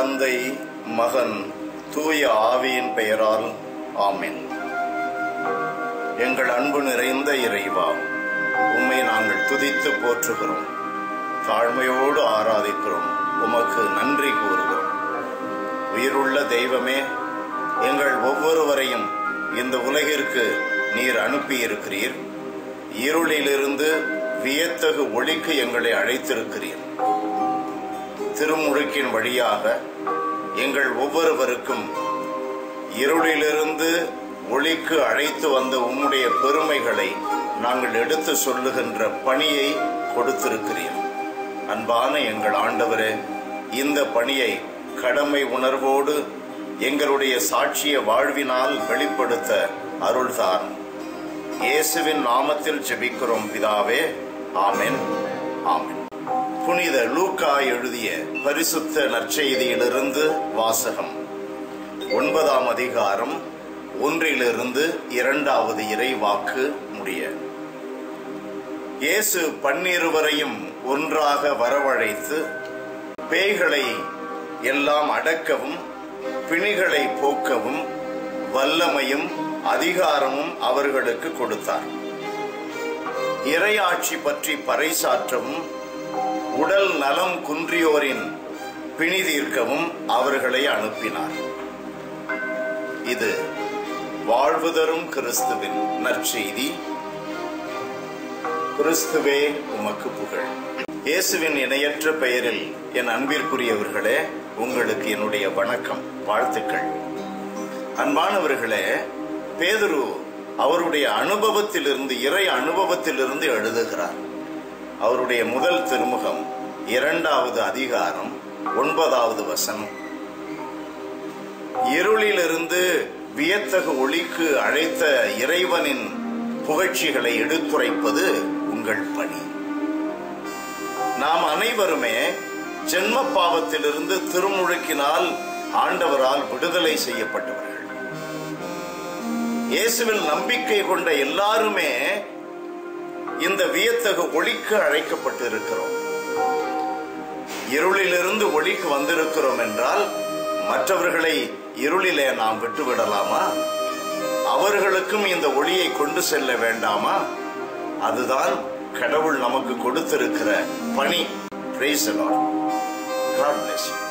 தந்தை மகன் தூய ஆவியின் பெயரால் ஆமின். எங்கள் அன்பு நிறைந்த இறைவா உம்மை நாங்கள் துதித்து போற்றுகிறோம். தாழ்மையோடு ஆராதிக்கிறோம் உமக்கு நன்றி கூறுகிறோம். உயிருள்ள தெய்வமே எங்கள் ஒவ்வொருவரையும் இந்த உலகிற்கு நீர் அனுப்பியிருக்கிறீர். இருளிலிருந்து வியத்தகு ஒளிக்கு எங்களை அழைத்திருக்கிறீர். திருமுழுக்கின் வழியாக எங்கள் ஒவ்வொருவருக்கும் இருளிலிருந்து ஒளிக்கு அழைத்து வந்த உம்முடைய பெருமைகளை நாங்கள் எடுத்து சொல்லுகின்ற பணியை கொடுத்திருக்கிறேன் அன்பான எங்கள் ஆண்டவரே இந்த பணியை கடமை உணர்வோடு எங்களுடைய சாட்சிய வாழ்வினால் வெளிப்படுத்த அருள்தான். இயேசுவின் நாமத்தில் ஜெபிக்கிறோம் பிதாவே. ஆமென். ஆமென். புனித லூக்கா எழுதிய பரிசுத்த நற்செய்தியிலிருந்து வாசகம். ஒன்பதாம் அதிகாரம் ஒன்றிலிருந்து இரண்டாவது இறை வாக்கு முடிய. இயேசு பன்னிருவரையும் ஒன்றாக வரவழைத்து பேய்களை எல்லாம் அடக்கவும் பிணிகளை போக்கவும் வல்லமையும் அதிகாரமும் அவர்களுக்கு கொடுத்தார். இறையாட்சி பற்றி பறைசாற்றவும் உடல் நலம் குன்றியோரின் பிணி தீர்க்கவும் அவர்களை அனுப்பினார். இது வாழ்வு தரும் கிறிஸ்துவின் நற்செய்தி. கிறிஸ்துவே உமக்கு புகழ். இயேசுவின் இணையற்ற பெயரில் என் அன்பிற்குரியவர்களே உங்களுக்கு என்னுடைய வணக்கம் வாழ்த்துக்கள். அன்பானவர்களே பேதுரு அவருடைய அனுபவத்திலிருந்து இறை அனுபவத்திலிருந்து எழுதுகிறார். அவருடைய முதல் திருமுகம் இரண்டாவது அதிகாரம் ஒன்பதாவது வசனம். இருளிலிருந்து வியத்தகு ஒளிக்கு அழைத்த இறைவனின் புகழ்ச்சிகளை எடுத்துரைப்பது உங்கள் பணி. நாம் அனைவருமே ஜென்ம பாவத்திலிருந்து திருமுழுக்கினால் ஆண்டவரால் விடுதலை செய்யப்பட்டவர்கள். இயேசுவில் நம்பிக்கை கொண்ட எல்லாருமே இந்த வியத்தகு ஒளிக்கு அழைக்கப்பட்டு இருக்கிறோம் இருளிலிருந்து ஒளிக்கு வந்திருக்கிறோம் என்றால் மற்றவர்களை இருளிலே நாம் விட்டுவிடலாமா? அவர்களுக்கும் இந்த ஒளியை கொண்டு செல்ல வேண்டாமா? அதுதான் கடவுள் நமக்கு கொடுத்திருக்கிற பணி. Praise God Lord.